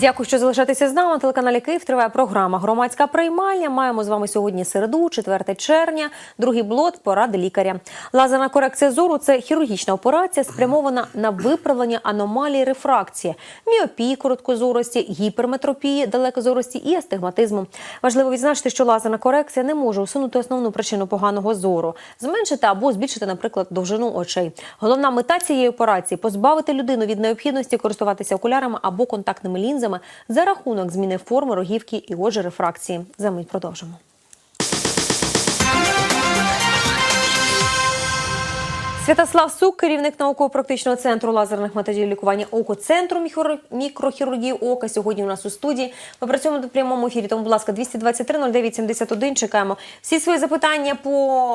Дякую, що залишаєтеся з нами. На телеканалі Київ триває програма Громадська приймальня. Маємо з вами сьогодні середу, 4 червня, другий блот поради лікаря. Лазерна корекція зору це хірургічна операція, спрямована на виправлення аномалій рефракції, міопії короткозорості, гіперметропії далекозорості і астигматизму. Важливо відзначити, що лазерна корекція не може усунути основну причину поганого зору, зменшити або збільшити, наприклад, довжину очей. Головна мета цієї операції позбавити людину від необхідності користуватися окулярами або контактними лінзами за рахунок зміни форми рогівки і отже рефракції. За мить продовжимо. Святослав Сук, керівник науково-практичного центру лазерних методів лікування око центру мікрохірургії ока. Сьогодні у нас у студії. Ми працюємо в прямому ефірі. Тому, будь ласка, 223 09 71. Чекаємо всі свої запитання по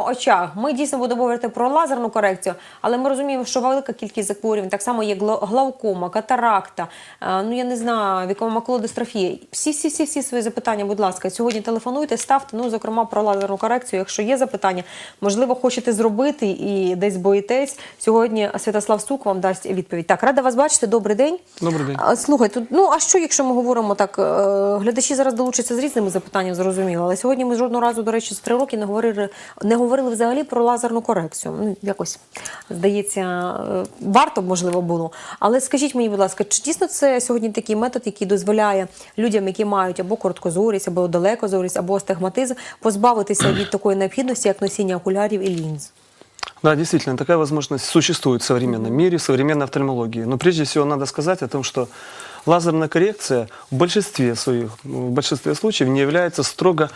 очах. Ми дійсно будемо говорити про лазерну корекцію, але ми розуміємо, що велика кількість захворювань так само є глаукома, катаракта. е, Ну я не знаю, вікова макулодистрофія. Всі, всі, всі, всі свої запитання, будь ласка, сьогодні телефонуйте, ставте. Ну, зокрема, про лазерну корекцію. Якщо є запитання, можливо, хочете зробити і десь боїтесь. Сьогодні Святослав Сук вам дасть відповідь. Так, рада вас бачити. Добрий день. Добрий день. Слухайте, ну а що, якщо ми говоримо так? е, Глядачі зараз долучаться з різними запитаннями, зрозуміло. Але сьогодні ми жодного разу, до речі, з три роки не говорили, не говорили взагалі про лазерну корекцію. Ну, якось здається, е, варто б, можливо було. Але скажіть мені, будь ласка, чи дійсно це сьогодні такий метод, який дозволяє людям, які мають або короткозорість, або далекозорість, або астигматизм, позбавитися від такої необхідності, як носіння окулярів і лінз? Да, действительно, такая возможность существует в современном мире, в современной офтальмологии. Но прежде всего надо сказать о том, что лазерная коррекция в большинстве своих, в большинстве случаев не является строго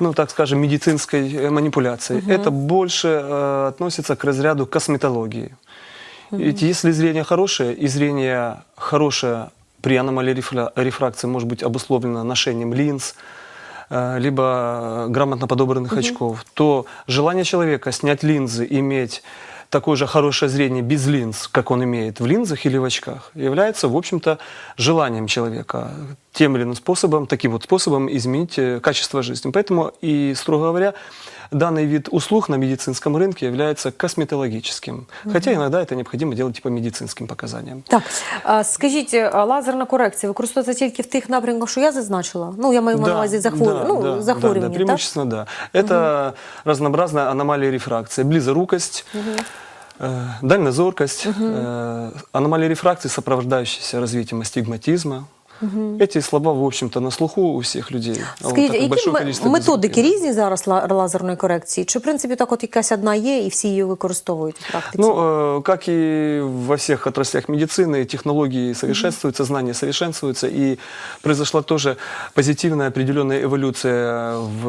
ну, так скажем, медицинской э, манипуляцией. Это больше э, относится к разряду косметологии. Ведь если зрение хорошее, и зрение хорошее при аномалии рефра- рефракции может быть обусловлено ношением линз, либо э, грамотно подобранных очков, то желание человека снять линзы, иметь такое же хорошее зрение без линз, как он имеет в линзах или в очках, является, в общем-то, желанием человека тем или иным способом, таким вот способом изменить э, качество жизни. Поэтому и, строго говоря, данный вид услуг на медицинском рынке является косметологическим. Хотя иногда это необходимо делать по медицинским показаниям. Так, а, скажіть, а лазерна корекція використовується тільки в тих напрямках, що я зазначила? Ну, я маю на увазі захворю... да, ну, да, захворювання, да, да, так? преимущественно да. Это разнообразная аномалия рефракции, близорукость, э, дальнозоркость, э, аномалия рефракции, сопровождающаяся развитием астигматизма. Эти слова, в общем-то, на слуху у всех людей. Вот Скажіть, такое які большое ме- количество методики дисциплин. різні зараз ла- лазерної корекції? Чи, в принципі, так от якась одна є і всі її використовують в практиці? Ну, э, как и во всех отраслях медицины, технологии совершенствуются, знания совершенствуются, и произошла тоже позитивная определенная эволюция в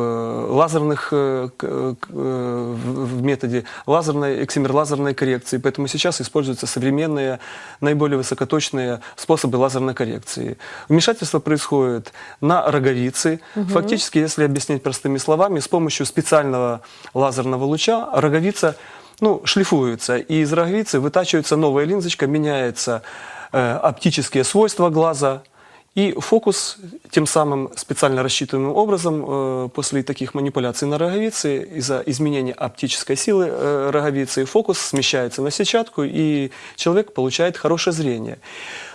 лазерных, э, к- э, к- э, в в методе лазерной, эксимер-лазерной коррекции. Поэтому сейчас используются современные, наиболее высокоточные способы лазерной коррекции. Вмешательство происходит на роговицы. Фактически, если объяснить простыми словами, с помощью специального лазерного луча роговица ну, шлифуется, и из роговицы вытачивается новая линзочка, меняются э, оптические свойства глаза, и фокус тем самым специально рассчитанным образом э, после таких манипуляций на роговице из-за изменения оптической силы э, роговицы фокус смещается на сетчатку, и человек получает хорошее зрение.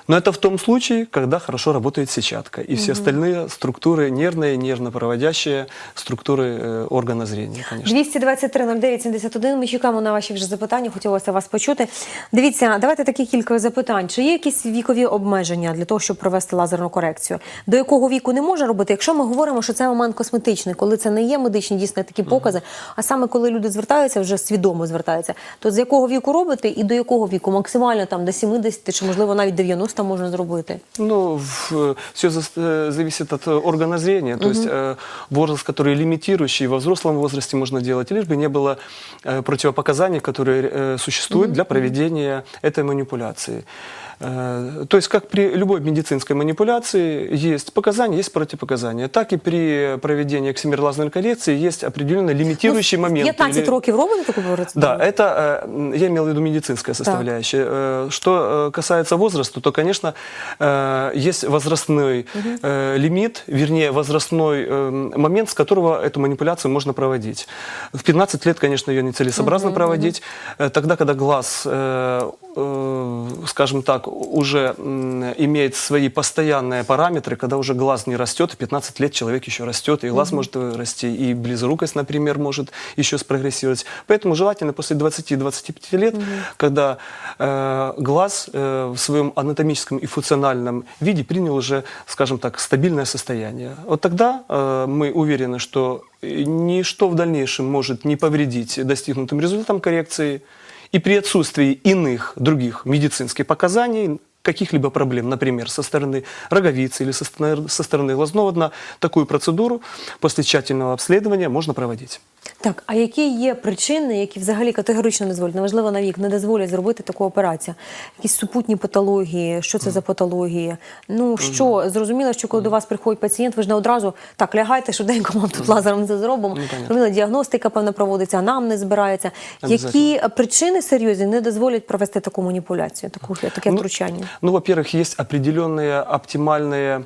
Но это в том случае, когда хорошо работает сетчатка и все остальные структуры нервные, нервно-проводящие структуры э, органа зрения, конечно. 223 09 71. Ми чекаємо на ваші вже запитання. Хотілося вас почути. Дивіться, давайте такі кілька запитань. Чи є якісь вікові обмеження для того, щоб провести лазерну корекцію? До якого віку не можна робити? Якщо ми говоримо, що це момент косметичний, коли це не є медичні дійсно такі покази, а саме коли люди звертаються, вже свідомо звертаються, то з якого віку робити і до якого віку? Максимально там до 70 чи можливо навіть 90 можна зробити? Ну, все зависит от э, органа зрения. То есть э, возраст, который лимитирующий, во взрослом возрасте можно делать, лишь бы не было э, противопоказаний, которые э, существуют для проведения этой манипуляции. Э, То есть, как при любой медицинской манипуляции есть показания, есть противопоказания, так и при проведении эксимерлазерной коррекции есть определенные лимитирующие Ну, моменты. 15 или- років робимо таку процедуру? Да, это э, я имел в виду медицинская составляющая. Э, Что касается возраста, то, конечно, есть возрастной э, лимит, вернее, возрастной момент, с которого эту манипуляцию можно проводить. В 15 лет, конечно, ее нецелесообразно проводить. Э, Тогда, когда глаз скажем так, уже имеет свои постоянные параметры, когда уже глаз не растет, 15 лет человек еще растет, и глаз может э, расти, и близорукость, например, может еще спрогрессировать. Поэтому желательно после 20-25 лет, когда э, глаз э, в своем анатомическом и функциональном виде принял уже, скажем так, стабильное состояние. Вот тогда э, мы уверены, что э, ничто в дальнейшем может не повредить достигнутым результатам коррекции. И при отсутствии иных других медицинских показаний, каких-либо проблем, например, со стороны роговицы или со стороны, глазного дна, такую процедуру после тщательного обследования можно проводить. Так, а які є причини, які взагалі категорично не дозволять, неважливо на вік, не дозволять зробити таку операцію? Якісь супутні патології, що це за патології? Ну що зрозуміло, що коли до вас приходить пацієнт, ви ж не одразу так лягайте, швиденько вам тут лазером це зробимо. Ну, понятно. Зрозуміло, діагностика певно проводиться, а нам не збирається. Які Обязательно. причини серйозні не дозволять провести таку маніпуляцію, таку таке Ну, втручання? Ну, во-первых, есть определенные оптимальные э, ф- к-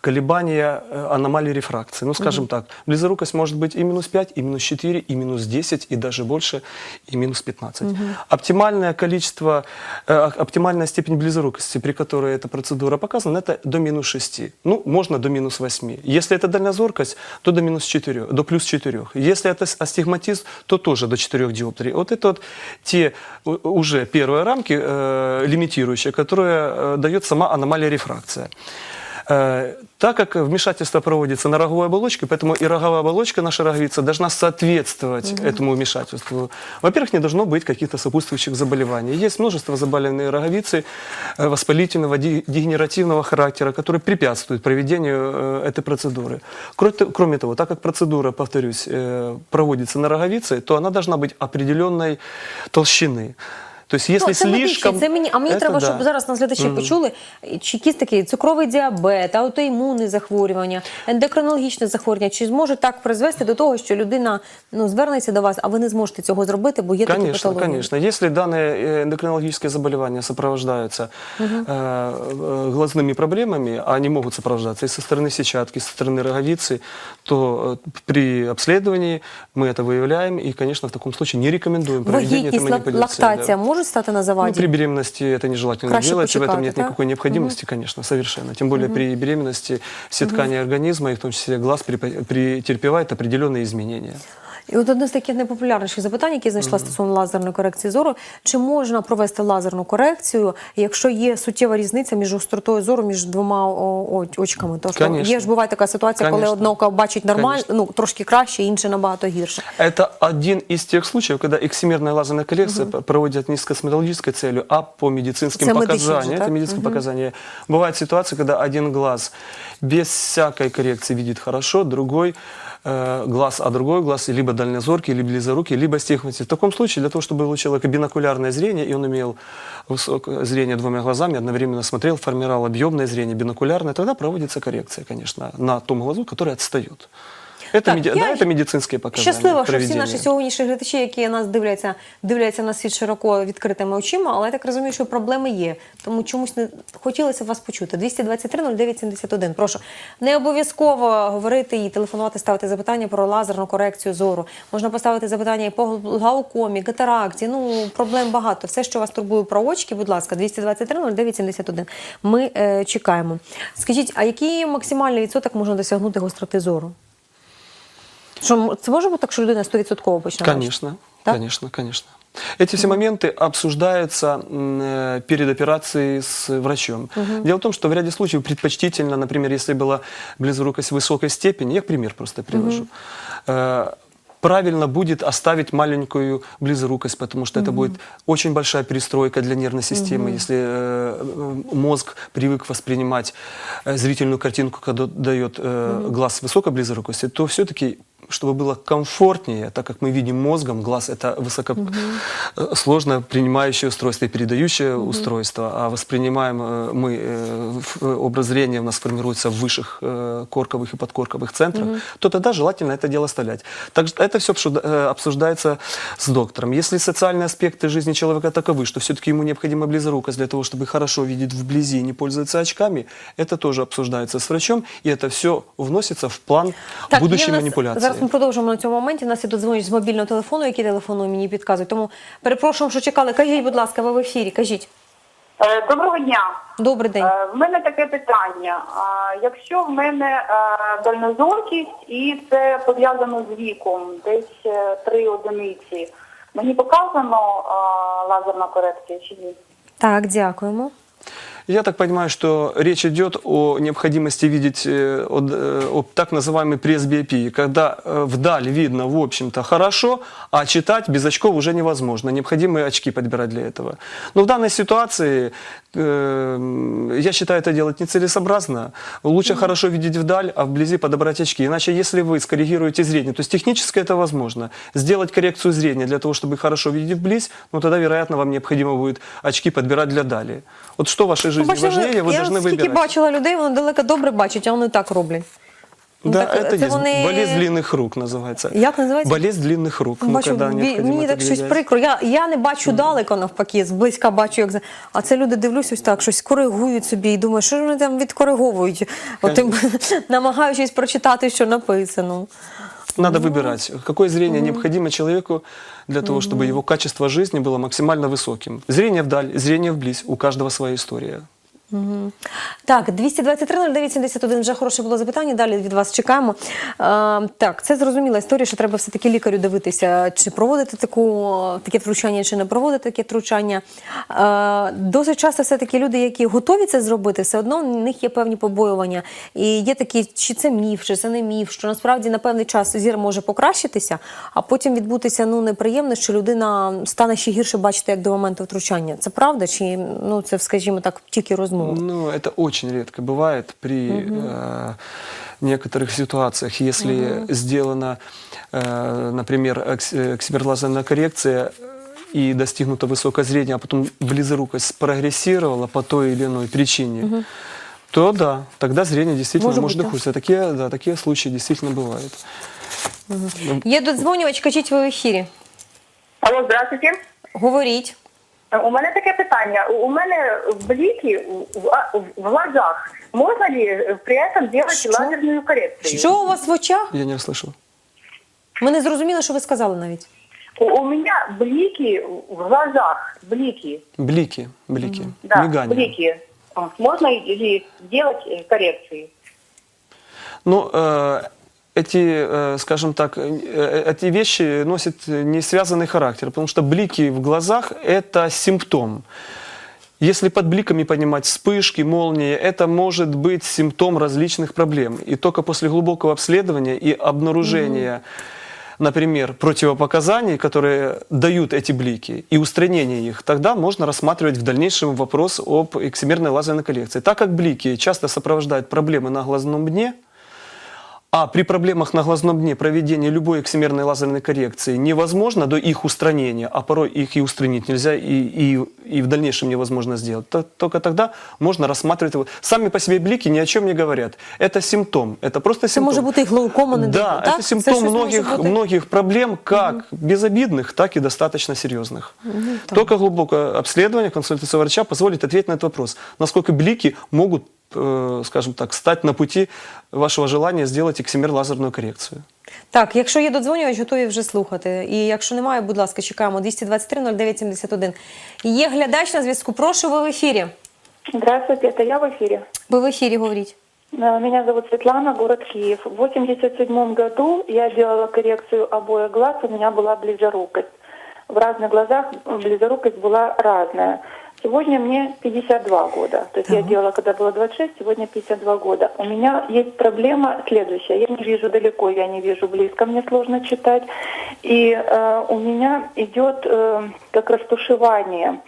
колебания э, аномалий рефракции. Ну, скажем так, близорукость может быть и минус 5, и минус 4, и минус 10, и даже больше, и минус 15. Оптимальное количество, э, оптимальная степень близорукости, при которой эта процедура показана, это до минус 6. Ну, можно до минус 8. Если это дальнозоркость, то до минус 4, до плюс 4. Если это астигматизм, то тоже до 4 диоптрий. Вот это вот те у- уже первые рамки э, лимитирующие, которые э, дает сама аномалия рефракция. Так как вмешательство проводится на роговой оболочке, поэтому и роговая оболочка, наша роговица, должна соответствовать этому вмешательству. Во-первых, не должно быть каких-то сопутствующих заболеваний. Есть множество заболеваний роговицы э, воспалительного, дегенеративного характера, которые препятствуют проведению э, этой процедуры. Кроме того, так как процедура, повторюсь, э, проводится на роговице, то она должна быть определенной толщины. То есть, если ну, це медичне, слишком... це мені, а мені Это треба, да. щоб зараз нас глядачі почули, чи якісь такі цукровий діабет, аутоімунні захворювання, ендокринологічне захворювання, чи зможе так призвести до того, що людина ну, звернеться до вас, а ви не зможете цього зробити, бо є такі Конечно, патології? конечно. Если данные э, эндокринологические заболевания сопровождаются э, э, глазными проблемами, а они могут сопровождаться и со стороны сетчатки, и со стороны роговицы, то э, при обследовании мы это выявляем и, конечно, в таком случае не рекомендуем проведение этой Вагітність, лак- манипуляции. лактація да. можуть стати на Ну, заваді? при беременности это нежелательно Краще делать, и в этом почекати, нет так? никакой необходимости, конечно, совершенно. Тем более при беременности все ткани организма, и в том числе глаз, препа- претерпевает определенные изменения. І от одне з таких найпопулярніших запитань, які я знайшла стосовно лазерної корекції зору, чи можна провести лазерну корекцію, якщо є суттєва різниця між гостротою зору між двома о, о- очками? Тому що Конечно. є ж буває така ситуація, коли Конечно. одне око бачить нормально, Конечно. ну трошки краще, інше набагато гірше. Это один из тех случаев, когда эксимерная лазерная коррекция проводят не с косметологической целью, а по медицинским Это медицина показаниям. же, Это так? медицинские показания. Бывают ситуации, когда один глаз без всякой коррекции видит хорошо, другой э, глаз, а другой глаз либо дальнозоркий, либо близорукий, либо стигматизм. В таком случае, для того, чтобы у человека бинокулярное зрение, и он имел высокое зрение двумя глазами, одновременно смотрел, формировал объемное зрение бинокулярное, тогда проводится коррекция, конечно, на том глазу, который отстает. Это, Так, меди- я да, это медицинские показания. Щаслива, що всі наші сьогоднішні глядачі, які нас дивляться, дивляться на світ широко відкритими очима, але я так розумію, що проблеми є. Тому чомусь не хотілося вас почути. 223 09 71. Прошу. Не обов'язково говорити і телефонувати, ставити запитання про лазерну корекцію зору. Можна поставити запитання і по глаукомі, катаракті. Ну, проблем багато. Все, що вас турбує про очки, будь ласка, 223 09 71. Ми е, чекаємо. Скажіть, а який максимальний відсоток можна досягнути гостроти зору? Що це може бути так, що людина 100% почне? Конечно, Так? конечно, конечно. Эти все моменты обсуждаются э, перед операцией с врачом. Дело в том, что в ряде случаев предпочтительно, например, если была близорукость высокой степени, я пример просто привожу, э, правильно будет оставить маленькую близорукость, потому что это будет очень большая перестройка для нервной системы. Если э, мозг привык воспринимать э, зрительную картинку, когда дает э, глаз высокой близорукостью, то все-таки чтобы было комфортнее, так как мы видим мозгом, глаз это высоко сложно принимающее устройство и передающее устройство, а воспринимаем э, мы э, образ зрения у нас формируется в высших корковых и подкорковых центрах, то тогда желательно это дело оставлять. Так, что это все обсуждается с доктором. Если социальные аспекты жизни человека таковы, что все-таки ему необходима близорукость для того, чтобы хорошо видеть вблизи и не пользоваться очками, это тоже обсуждается с врачом, и это все вносится в план будущей у нас манипуляции. Зараз ми продовжимо на цьому моменті. У нас ідуть дзвонять з мобільного телефону, які телефону мені підказують. Тому перепрошуємо, що чекали. Кажіть, будь ласка, ви в ефірі. Кажіть. Е, Доброго дня. Добрий день. Е, В мене таке питання. Якщо в мене е, дальнозоркість і це пов'язано з віком, десь е, три одиниці, мені показано е, лазерна корекція чи ні? Так, дякуємо. Я так понимаю, что речь идет о необходимости видеть э, о, д- э, о так называемой пресс-биопии, когда э, вдаль видно, в общем-то, хорошо, а читать без очков уже невозможно. Необходимы очки подбирать для этого. Но в данной ситуации э, я считаю это делать нецелесообразно. Лучше хорошо видеть вдаль, а вблизи подобрать очки. Иначе, если вы скоррегируете зрение, то есть технически это возможно. Сделать коррекцию зрения для того, чтобы хорошо видеть вблизь, ну тогда, вероятно, вам необходимо будет очки подбирать для дали. Вот что в вашей жизни Бачите, важнее, вы я должны скільки выбирать. бачила людей, вони далеко добре бачать, а вони так роблять. Ну, Да, так, это це есть. вони- Болезнь длинных рук называется. Як називається? Болезнь длинных рук. Ну, Бачу, когда бі- необходимо мені это так щось глядеть. прикро. Я, я не бачу далеко навпаки, зблизька бачу, як за- а це люди дивлюсь ось так, щось коригують собі і думаю, що ж вони там відкориговують, Отим, намагаючись прочитати, що написано. Надо выбирать, какое зрение необходимо человеку для того, чтобы его качество жизни было максимально высоким. Зрение вдаль, зрение вблизь. У каждого своя история. Так, 223-09-71, вже хороше було запитання, далі від вас чекаємо. Е, так, це зрозуміла історія, що треба все-таки лікарю дивитися, чи проводити таку, таке втручання, чи не проводити таке втручання. Е, досить часто все-таки люди, які готові це зробити, все одно в них є певні побоювання. І є такі, чи це міф, чи це не міф, що насправді на певний час зір може покращитися, а потім відбутися ну, неприємно, що людина стане ще гірше бачити як до моменту втручання. Це правда? Чи ну, це, скажімо так, тільки розмова? Ну, это очень редко бывает при э, некоторых ситуациях, если сделана, э, например, окс- э, оксимерлазерная коррекция и достигнуто высокое зрение, а потом близорукость прогрессировала по той или иной причине, то да, тогда зрение действительно Может может, быть, да. ухудшиться. Такие, да, такие случаи действительно бывают. Є додзвонювач, кажіть ви в ефірі. Алло, здравствуйте. Говоріть. Е, У мене таке питання. У- У мене бліки в, а- в глазах. Можна ли е, при этом делать Що? лазерную коррекцию? Що у вас в очах? Я не расслышал. Ми не зрозуміли, що ви сказали навіть. У, у меня блики в глазах, блики. Блики, блики, Да, мигание. блики. А, Можно ли делать э, коррекции? Ну, э, эти, э, скажем так, э, эти вещи носят не связанный характер, потому что блики в глазах – это симптом. Если под бликами понимать вспышки, молнии, это может быть симптом различных проблем. И только после глубокого обследования и обнаружения, например, противопоказаний, которые дают эти блики, и устранения их, тогда можно рассматривать в дальнейшем вопрос об эксимерной лазерной коррекции. Так как блики часто сопровождают проблемы на глазном дне, а при проблемах на глазном дне проведение любой эксимерной лазерной коррекции невозможно до их устранения, а порой их и устранить нельзя, и, и, и в дальнейшем невозможно сделать, то- только тогда можно рассматривать его. Сами по себе блики ни о чем не говорят. Это симптом, это просто Це симптом. може бути і глаукома, не Да, так? это симптом може многих, многих проблем, как безобидных, так и достаточно серьезных. так. Только глубокое обследование, консультация врача позволит ответить на этот вопрос, насколько блики могут, скажем так, стать на пути вашего желания сделать эксимер лазерную коррекцию. Так, якщо є додзвонювач, готові вже слухати. І якщо немає, будь ласка, чекаємо 223-09-71. Є глядач на зв'язку. Прошу, ви в ефірі. Здравствуйте, это я в эфире. Ви в ефірі говоріть. Э, Меня зовут Светлана, город Киев. В 87 году я делала коррекцию обоих глаз, у меня была близорукость. В разных глазах близорукость была разная. Сегодня мне 52 года. То есть я делала, когда было 26, сегодня 52 года. У меня есть проблема следующая. Я не вижу далеко, я не вижу близко, мне сложно читать. И э, у меня идет э, как растушевание.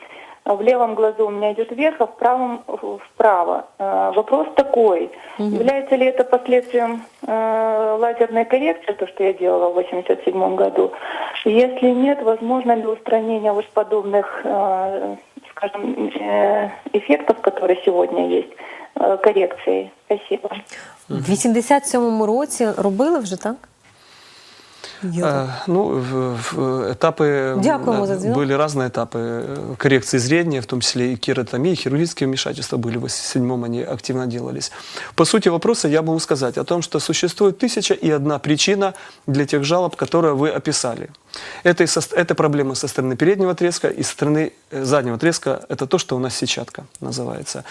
В левом глазу у меня идет вверх, а в правом вправо. Э, Вопрос такой, является ли это последствием э, лазерной коррекции, то, что я делала в 87 году? Если нет, возможно ли устранение вот подобных, э, скажем, э, эффектов, которые сегодня есть, э, коррекцией? Спасибо. В 87-му році робили вже, так? Э, Ну, в- в- этапы Дякуємо э, за дзвінок. были разные этапы э, коррекции зрения, в том числе и кератомии, хирургические вмешательства были. В 87-м они активно делались. По сути вопроса я могу сказать о том, что существует тысяча и одна причина для тех жалоб, которые вы описали. Это, и со- это проблемы со стороны переднего отрезка и со стороны э, заднего отрезка. Это то, что у нас сетчатка называется.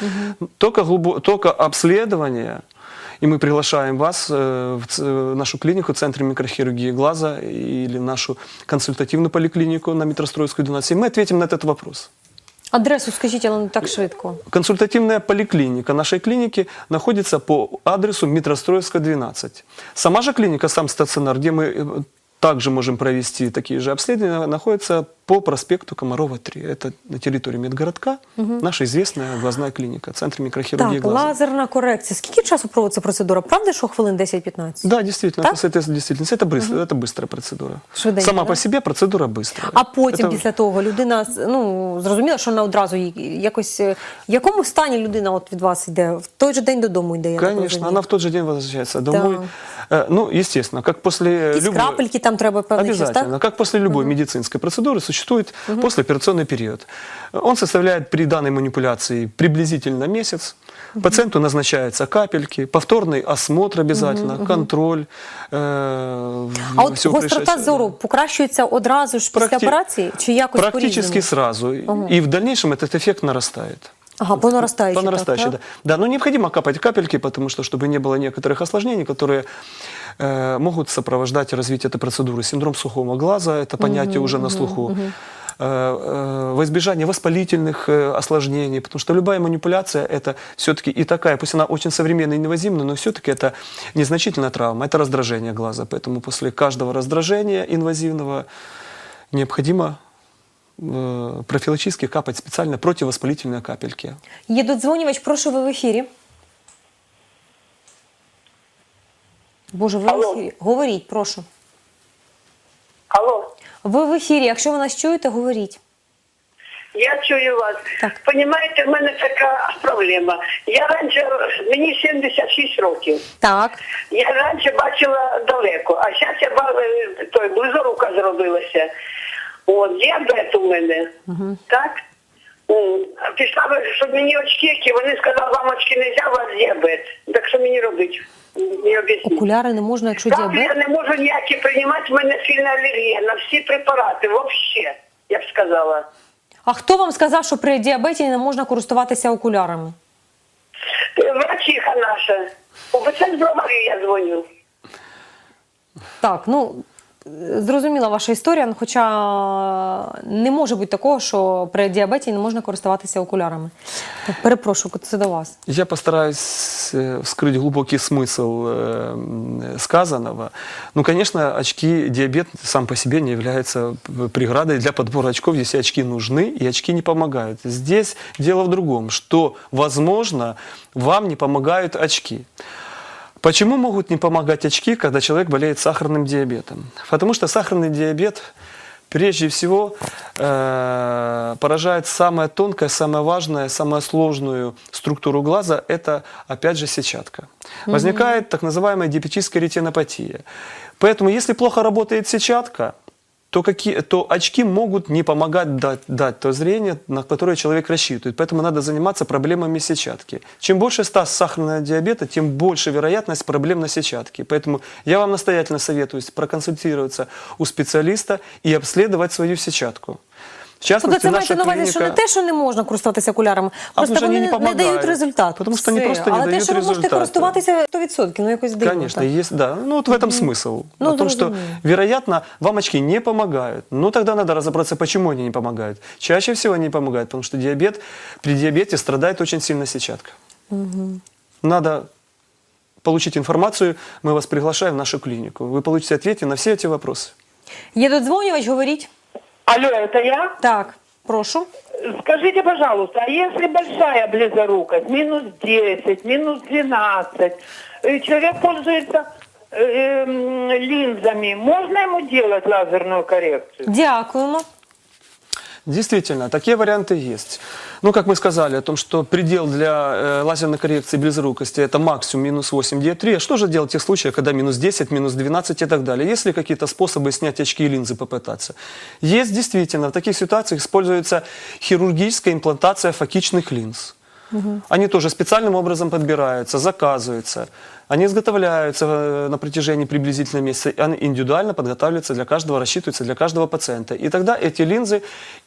Только, глубо- только обследование и мы приглашаем вас э, в ц- в нашу клинику, Центр микрохирургии глаза или нашу консультативную поликлинику на Метростроевскую 12. И мы ответим на этот вопрос. Адресу скажіть, але не так швидко. Консультативная поликлиника нашей клиники находится по адресу Метростроевская 12. Сама же клиника, сам стационар, где мы э, также можем провести такие же обследования, находится по проспекту Комарова 3. Это на территории медгородка, наша известная глазная клиника, Центр микрохирургии Так, глаза. лазерна корекція. Скільки часу проводиться процедура? Правда, що хвилин 10-15? Да, действительно, Так? это, это действительно, это, быстро, это быстрая процедура. Швиденько, Сама да? по себе процедура быстрая. А потім, Это- після того, людина ну зрозуміла, що вона одразу їй якось е, в якому стані людина от від вас йде? В той же день додому йде. Я так Конечно, розумію? она в тот же день возвращается домой. Э, Ну, естественно, как после Якісь любой... крапельки там треба певний час, Обязательно. так? Как после любой медицинской процедуры существует послеоперационный период. Он составляет при данной манипуляции приблизительно месяц. Пациенту назначаются капельки, повторный осмотр обязательно, контроль. э, А от всего гострота происшествия. зору покращується одразу ж після Практи- операції? Чи якось Практически по-різному? сразу. И в дальнейшем этот эффект нарастает. Ага, по наростаючій. По нарастающей, так, да. Да, но необходимо капать капельки, потому что, чтобы не было некоторых осложнений, которые э, могут сопровождать развитие этой процедуры. Синдром сухого глаза, это понятие уже на слуху. Э, э, Во избежание воспалительных э, осложнений, потому что любая манипуляция это все-таки и такая, пусть она очень современная и инвазивная, но все-таки это незначительная травма, это раздражение глаза. Поэтому после каждого раздражения инвазивного необходимо э, профилактически капать специально противовоспалительные капельки. Є додзвонювач, прошу ви в ефірі. Боже, ви в Алло. ефірі. Говоріть, прошу. Алло, Ви в ефірі. Якщо ви нас чуєте, говоріть. я чую вас. Так. Понімаєте, в мене така проблема. Я раніше, мені 76 років. Так. Я раніше бачила далеко, а зараз я ба- е, той близорука зробилася. От, діабет у мене. Так? М, а Пішла, щоб мені очки, вони сказали, вам очки не у вас діабет. Так що мені робити? Об'ясніть. Окуляри не можна, якщо Так, діабет. я не можу ніякі приймати, в мене сильна алергія на всі препарати, взагалі, я б сказала. А хто вам сказав, що при діабеті не можна користуватися окулярами? Врачиха наша. У БЦ я дзвоню. Так, ну е, зрозуміла ваша історія, ну, хоча не може бути такого, що при діабеті не можна користуватися окулярами. Так, перепрошую, це до вас. Я постараюсь э, вскрыть глубокий смысл э, м, сказанного. Ну, конечно, очки, диабет сам по себе не является п- преградой для подбора очков, если очки нужны и очки не помогают. Здесь дело в другом, что, возможно, вам не помогают очки. Почему могут не помогать очки, когда человек болеет сахарным диабетом? Потому что сахарный диабет прежде всего э, поражает самое тонкое, самое важное, самую сложную структуру глаза – это, опять же, сетчатка. Возникает так называемая диабетическая ретинопатия. Поэтому, если плохо работает сетчатка, то, какие, то очки могут не помогать дать, дать то зрение, на которое человек рассчитывает. Поэтому надо заниматься проблемами сетчатки. Чем больше стаж сахарного диабета, тем больше вероятность проблем на сетчатке. Поэтому я вам настоятельно советую проконсультироваться у специалиста и обследовать свою сетчатку. В Тобто частности, це маєте наша на увазі, що не клиника- те, що не можна користуватися окулярами, А просто тому що вони вони не, не не дають помагають. результат. Тому що вони Все. просто не Але те, дають що ви можете результату. користуватися 100%, ну якось дивно. Конечно, так. есть, да. Ну вот в этом смысл. Ну, о том, что, зрозуміло. вероятно, вам очки не помогают. Ну тогда надо разобраться, почему они не помогают. Чаще всего они не помогают, потому что диабет, при диабете страдает очень сильно сетчатка. Надо получить информацию, мы вас приглашаем в нашу клинику. Вы получите ответы на все эти вопросы. Є додзвонювач, говоріть. Алло, это я? Так, прошу. Скажите, пожалуйста, а если большая близорукость, минус 10, минус 12, э, человек пользуется э, м, линзами, можно ему делать лазерную коррекцию? Дякуємо. Действительно, такие варианты есть. Ну, как мы сказали, о том, что предел для э, лазерной коррекции близорукости это максимум минус 8 диоптрий. А что же делать в тех случаях, когда минус 10, минус 12 и так далее? Есть ли какие-то способы снять очки и линзы попытаться? Есть действительно. В таких ситуациях используется хирургическая имплантация фокичных линз. Они тоже специальным образом подбираются, заказываются. Они изготовляются э, на протяжении приблизительно месяца. и Они индивидуально подготавливаются для каждого, рассчитываются для каждого пациента. И тогда эти линзы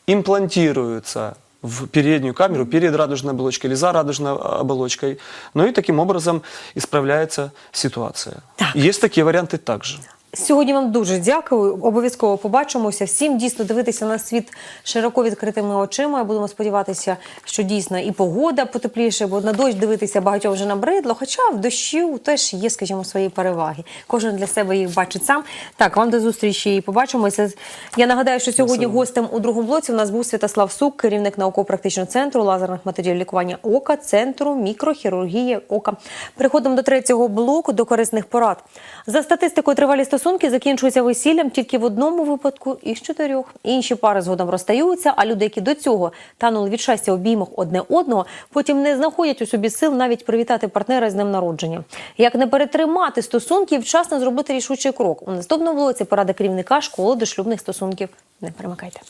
имплантируются в переднюю камеру перед радужной оболочкой или за радужной оболочкой. Ну и таким образом исправляется ситуация. Так. Есть такие варианты также. Сьогодні вам дуже дякую. Обов'язково побачимося. Всім дійсно дивитися на світ широко відкритими очима. Будемо сподіватися, що дійсно і погода потепліше, бо на дощ дивитися багатьом вже набридло. Хоча в дощу теж є, скажімо, свої переваги. Кожен для себе їх бачить сам. Так, вам до зустрічі і побачимося. Я нагадаю, що сьогодні гостем у другому блоці у нас був Святослав Сук, керівник науково-практичного центру лазерних матеріалів лікування ока, центру мікрохірургії ока. Переходимо до третього блоку до корисних порад. За статистикою, тривалі стосунки закінчуються весіллям тільки в одному випадку із чотирьох. Інші пари згодом розстаються, а люди, які до цього танули від щастя обіймах одне одного, потім не знаходять у собі сил навіть привітати партнера з днем народження. Як не перетримати стосунки і вчасно зробити рішучий крок? У наступному блоці порада керівника школи дошлюбних стосунків. Не перемикайте.